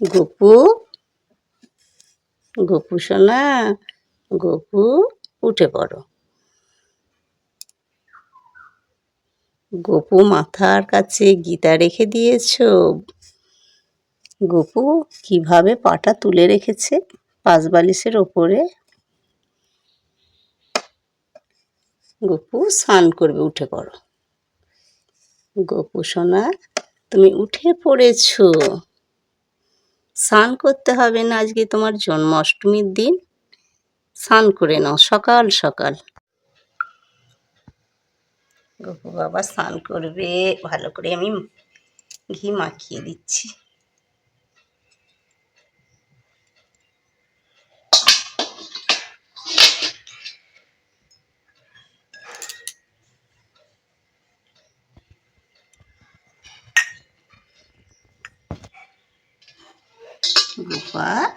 গপু গপু সোনা, গপু উঠে পড়ো। গপু মাথার কাছে গীতা রেখে দিয়েছ। গপু কীভাবে পাটা তুলে রেখেছে পাঁচ বালিশের ওপরে? গপু স্নান করবে, উঠে পড়ো। গপু সোনা, তুমি উঠে পড়েছো। স্নান করতে হবে না, আজকে তোমার জন্মাষ্টমীর দিন। স্নান করে নাও, সকাল সকাল। গপু বাবা, স্নান করবে। ভালো করে আমি ঘি মাখিয়ে দিচ্ছি। গোপা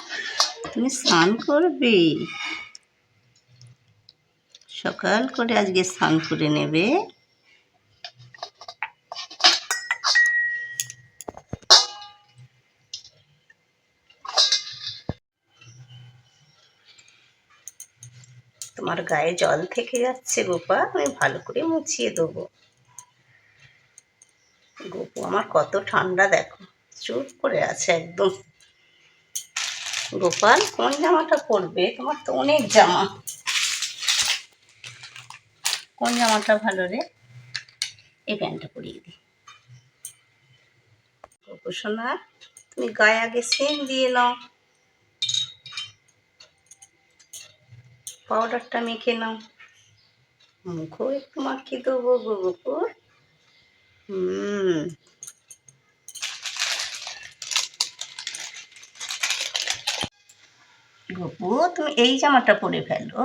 তুমি স্নান করবে? সকাল করে আজকে স্নান করে নেবে। তোমার গায়ে জল থেকে যাচ্ছে, গোপা। আমি ভালো করে মুছিয়ে দেবো। গোপু, আমার কত ঠান্ডা, দেখো। চুপ করে আছে একদম। গোপাল কোন জামাটা পরবে? তোমার তো অনেক জামা। কোন জামাটা ভালো রে? এই প্যান্টটা পরিয়ে দিই। সোনা তুমি গায়ে আগে সেন দিয়ে নাও। পাউডারটা মেখে নাও। মুখও একটু মাখিয়ে দেবো গোপুর হুম। গপু তুমি এই জামাটা পরে ফেলো।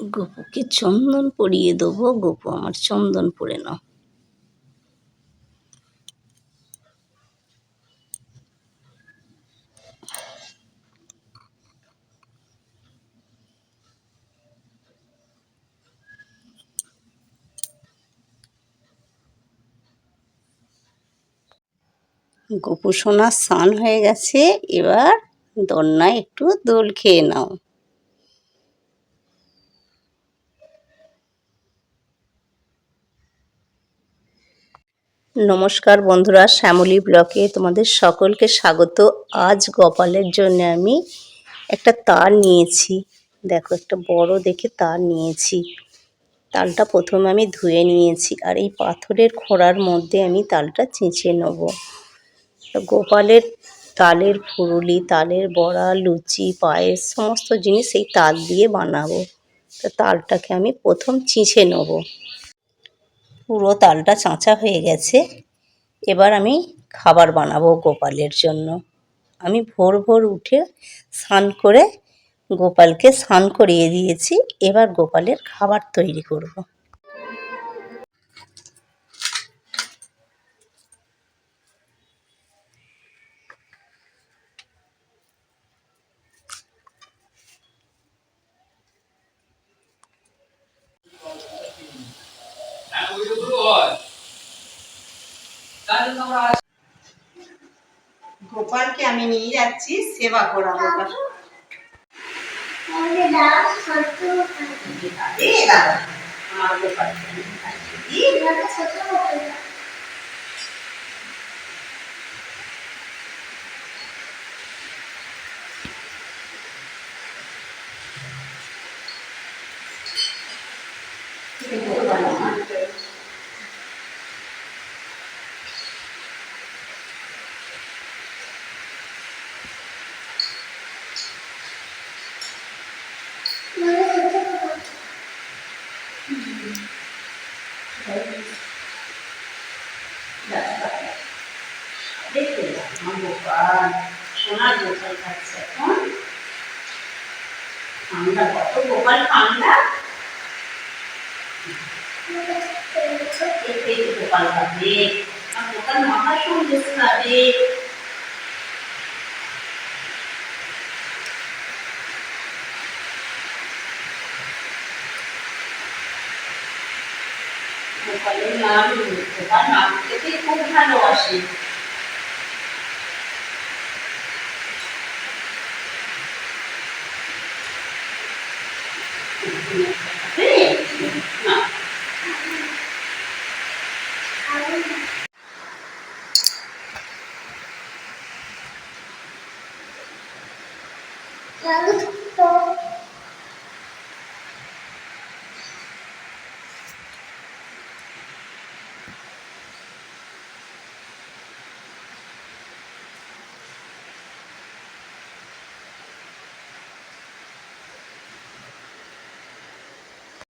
গপুকে চন্দন পরিয়ে দেবো, গপু আমার চন্দন পরে নাও। গপু সোনা স্নান হয়ে গেছে, এবার দোলনায় একটু দোল খেয়ে নাও। নমস্কার বন্ধুরা, শ্যামলী ব্লকে তোমাদের সকলকে স্বাগত। আজ গোপালের জন্য আমি একটা তার নিয়েছি। দেখো, একটা বড় দেখে তার নিয়েছি। তালটা প্রথমে আমি ধুয়ে নিয়েছি আর এই পাথরের খোঁড়ার মধ্যে আমি তালটা চেঁচে নেব। গোপালের তালের ফুরুলি, তালের বড়া, লুচি, পায়েস, সমস্ত জিনিস এই তাল দিয়ে বানাবো। তো তালটাকে আমি প্রথম চিঁচে নেব। পুরো তালটা চাঁচা হয়ে গেছে। এবার আমি খাবার বানাবো গোপালের জন্য। আমি ভোর ভোর উঠে স্নান করে গোপালকে স্নান করিয়ে দিয়েছি। এবার গোপালের খাবার তৈরি করব। নিয়ে যাচ্ছি সেবা করাবো এ দাদা, আমার গোপালকে আমি খাইয়ে দিই। গোপাল আমার। আমার গোপাল না গোপাল খাচ্ছে ঠান্ডা কত গোপাল এতে গোপাল খাবে আর গোপাল মাথা সন্দেশ খাবে মুকালের নাম তার নাম থেকে খুব ভালোবাসি Thank you.